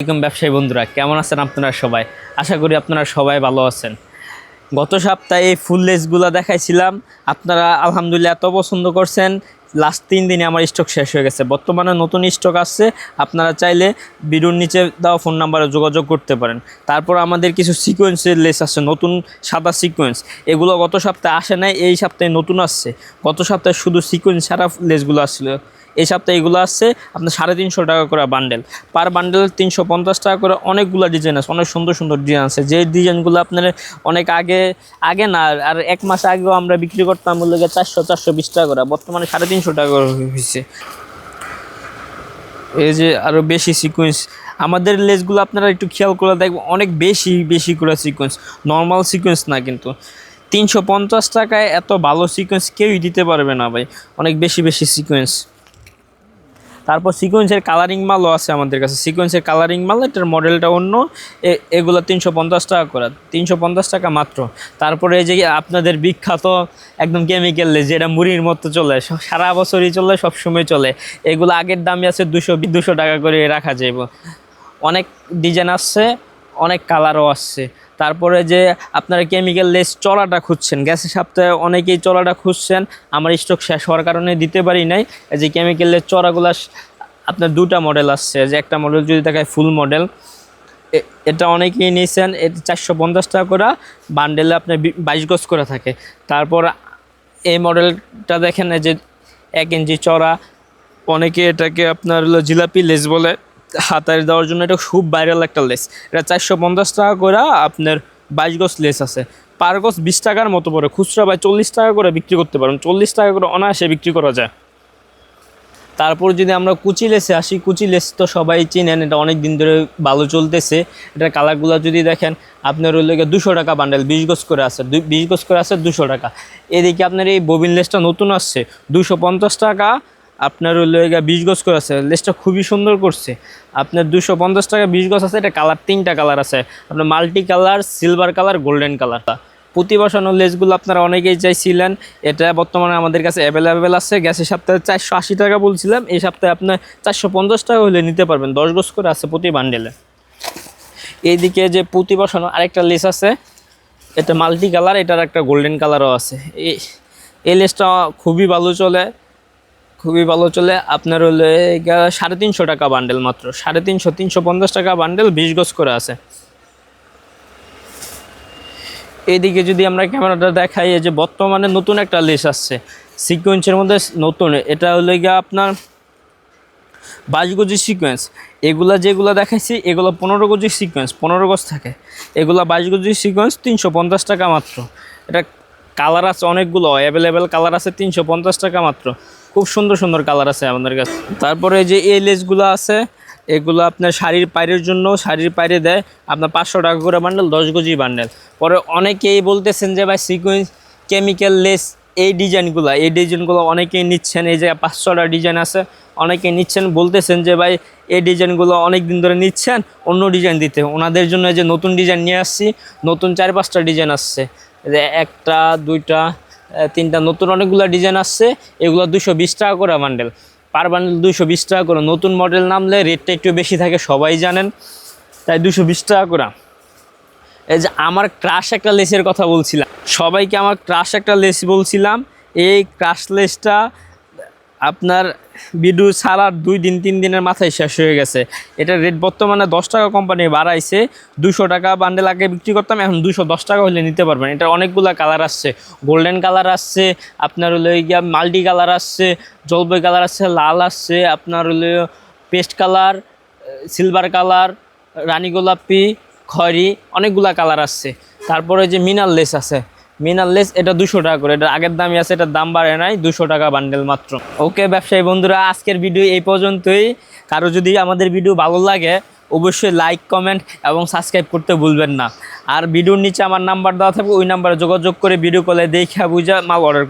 আসসালামাইকুম ব্যবসায়ী বন্ধুরা, কেমন আছেন আপনারা সবাই? আশা করি আপনারা সবাই ভালো আছেন। গত সপ্তাহে এই ফুল লেসগুলো দেখাইছিলাম, আপনারা আলহামদুলিল্লাহ এত পছন্দ করছেন লাস্ট তিন দিনে আমার স্টক শেষ হয়ে গেছে। বর্তমানে নতুন স্টক আসছে, আপনারা চাইলে ভিডিওর নিচে দেওয়া ফোন নাম্বারে যোগাযোগ করতে পারেন। তারপর আমাদের কিছু সিকোয়েন্সের লেস আছে, নতুন সাদা সিকোয়েন্স এগুলো গত সপ্তাহে আসে নাই, এই সপ্তাহে নতুন আসছে। গত সপ্তাহে শুধু সিকোয়েন্স ছাড়া লেসগুলো আসছিল। এই সপ্তাহে এগুলো আসছে, আপনার সাড়ে তিনশো টাকা করে বান্ডেল পার বান্ডেল তিনশো পঞ্চাশ টাকা করে অনেকগুলো ডিজাইন আছে, অনেক সুন্দর সুন্দর ডিজাইন আছে। যে ডিজাইনগুলো আপনার অনেক আগে আগে না, আর এক মাস আগেও আমরা বিক্রি করতাম বললে চারশো চারশো বিশ টাকা করে, বর্তমানে সাড়ে তিনশো টাকা করে হয়েছে এই যে আরও বেশি সিকোয়েন্স আমাদের লেসগুলো আপনারা একটু খেয়াল করে দেখবেন, অনেক বেশি বেশি করে সিকোয়েন্স নর্মাল সিকোয়েন্স না কিন্তু। তিনশো পঞ্চাশ টাকায় এত ভালো সিকোয়েন্স কেউই দিতে পারবে না ভাই। অনেক বেশি বেশি সিকোয়েন্স তারপর সিকোয়েন্সের কালারিং মালও আছে আমাদের কাছে। সিকোয়েন্সের কালারিং মাল, এটার মডেলটা অন্য। এগুলো তিনশো পঞ্চাশ টাকা করে। তিনশো পঞ্চাশ টাকা মাত্র। তারপরে এই যে আপনাদের বিখ্যাত একদম কেমিক্যাল যেটা মুড়ির মতো চলে। সারা বছরই চলে, সবসময় চলে। এগুলো আগের দামে আছে দুশো দুশো টাকা করে রাখা যায় অনেক ডিজাইন আসছে। অনেক কালারও আসছে। তারপরে যে আপনারা কেমিক্যাল লেস চড়াটা খুঁজছেন, গ্যাসের সপ্তাহে অনেকেই চড়াটা খুঁজছেন, আমার স্টক শেষ হওয়ার কারণে দিতে পারি নাই। যে কেমিক্যাল লেস চড়াগুলো আপনার দুটা মডেল আসছে যে একটা মডেল যদি দেখায় ফুল মডেল এটা অনেকেই নিয়েছেন এটা চারশো পঞ্চাশ টাকা করে বান্ডেলে আপনার বাইশ গজ করে থাকে। তারপর এই মডেলটা দেখেন যে এক ইঞ্চি চড়া, অনেকে এটাকে আপনার জিলাপি লেস বলে। হাতায় দেওয়ার জন্য এটা খুব ভাইরাল একটা লেস এটা চারশো পঞ্চাশ টাকা করে আপনার বাইশ গজ লেস আছে। পার গজ বিশ টাকার মতো পড়ে। খুচরা বাই চল্লিশ টাকা করে বিক্রি করতে পারেন। চল্লিশ টাকা করে অনায়াসে বিক্রি করা যায়। তারপর যদি আমরা কুচি লেসে আসি, কুচি লেস তো সবাই চিনেন, এটা অনেক দিন ধরে ভালো চলতেছে। এটার কালারগুলো যদি দেখেন, আপনার ওই হলো দুশো টাকা বান্ডেল বিশ গজ করে আছে বিশ গজ করে আছে দুশো টাকা। এদিকে আপনার এই ববিন লেসটা নতুন আসছে, দুশো পঞ্চাশ টাকা আপনার হলো বিশ গজ করে আছে, লেসটা খুবই সুন্দর করছে। আপনার দুশো পঞ্চাশ টাকা বিশ গজ আছে, এটা কালার, তিনটা কালার আছে। আপনার multi colour, silver colour, golden colour. প্রতি বসানো লেসগুলো আপনারা অনেকেই চাইছিলেন, এটা বর্তমানে আমাদের কাছে অ্যাভেলেবেল আছে। গ্যাসের সপ্তাহে চারশো আশি টাকা বলছিলাম, এই সপ্তাহে আপনার চারশো পঞ্চাশ টাকা হলে নিতে পারবেন, দশ গজ করে আছে প্রতি বান্ডেলে এইদিকে যে পুঁতি বসানো আরেকটা লেস আছে, এটা মাল্টি কালার, এটার একটা গোল্ডেন কালারও আছে। এই লেসটা খুবই ভালো চলে। খুবই ভালো চলে। আপনার হলে সাড়ে তিনশো টাকা বান্ডেল মাত্র। সাড়ে তিনশো তিনশো পঞ্চাশ টাকা বান্ডেল বিশ গজ করে আছে। এইদিকে যদি আমরা ক্যামেরাটা দেখাই যে বর্তমানে নতুন একটা লেস আসছে। সিকোয়েন্সের মধ্যে নতুন, এটা হলো গিয়ে আপনার বাইশ গজি সিকোয়েন্স এগুলা যেগুলো দেখাইছি, এগুলো পনেরো গজি সিকোয়েন্স পনেরো গজ থাকে। এগুলো বাইশ গজি সিকোয়েন্স তিনশো পঞ্চাশ টাকা মাত্র। এটা কালার আছে অনেকগুলো অ্যাভেলেবেল কালার আছে তিনশো পঞ্চাশ টাকা মাত্র। খুব সুন্দর সুন্দর কালার আছে আমাদের কাছে। তারপরে যে এই লেসগুলো আছে, এগুলো আপনার শাড়ির পায়ের জন্য শাড়ির পায়রে দেয়, আপনার পাঁচশো টাকা করে বান্ডেল, দশ গজি বান্ডেল। পরে অনেকেই বলতেছেন যে, ভাই, সিকোয়েন্স কেমিক্যাল লেস এই ডিজাইনগুলো এই ডিজাইনগুলো অনেকেই নিচ্ছেন, এই যে পাঁচশোটা ডিজাইন আছে, অনেকেই নিচ্ছেন, বলতেছেন যে, ভাই, এই ডিজাইনগুলো অনেক দিন ধরে নিচ্ছেন, অন্য ডিজাইন দিতে। ওনাদের জন্য যে নতুন ডিজাইন নিয়ে আসছি, নতুন চার পাঁচটা ডিজাইন আসছে। একটা, দুইটা তিনটা নতুন অনেকগুলো ডিজাইন আসছে, এগুলো দুশো বিশ টাকা করে বান্ডেল পার বান্ডেল দুশো বিশ টাকা করে। নতুন মডেল নামলে রেটটা একটু বেশি থাকে, সবাই জানেন। তাই দুশো বিশ টাকা করে। এই যে আমার ক্রাশ একটা লেসের কথা বলছিলাম। সবাইকে আমার ক্রাশ একটা লেস বলছিলাম। এই ক্রাশ লেসটা আপনার বিডু ছাড়ার দুই দিন, তিন দিনের মাথায় শেষ হয়ে গেছে। এটা রেট বর্তমানে দশ টাকা কোম্পানি বাড়াইছে, দুশো টাকা বান্ডেল আগে বিক্রি করতাম, এখন দুশো দশ টাকা হলে নিতে পারবেন। এটা অনেকগুলো কালার আসছে। গোল্ডেন কালার আসছে, আপনার হলো গিয়া মাল্টি কালার আসছে, জলপাই কালার আসছে, লাল আসছে, আপনার হলো পেস্ট কালার সিলভার কালার রানী গোলাপি, খয়রি, অনেকগুলা কালার আসছে। তারপরে যে মিনাল লেস আছে। মিনাল লেস এটা দুশো টাকা করে। এটা আগের দামই আছে, এটার দাম বাড়ে নাই, দুশো টাকা বান্ডেল মাত্র। ওকে, ব্যবসায়ী বন্ধুরা, আজকের ভিডিও এই পর্যন্তই। কারও যদি আমাদের ভিডিও ভালো লাগে, অবশ্যই লাইক কমেন্ট এবং সাবস্ক্রাইব করতে ভুলবেন না। আর ভিডিওর নিচে আমার নাম্বার দেওয়া থাকবে, ওই নাম্বারে যোগাযোগ করে ভিডিও কলে দেখে বুঝা মাল অর্ডার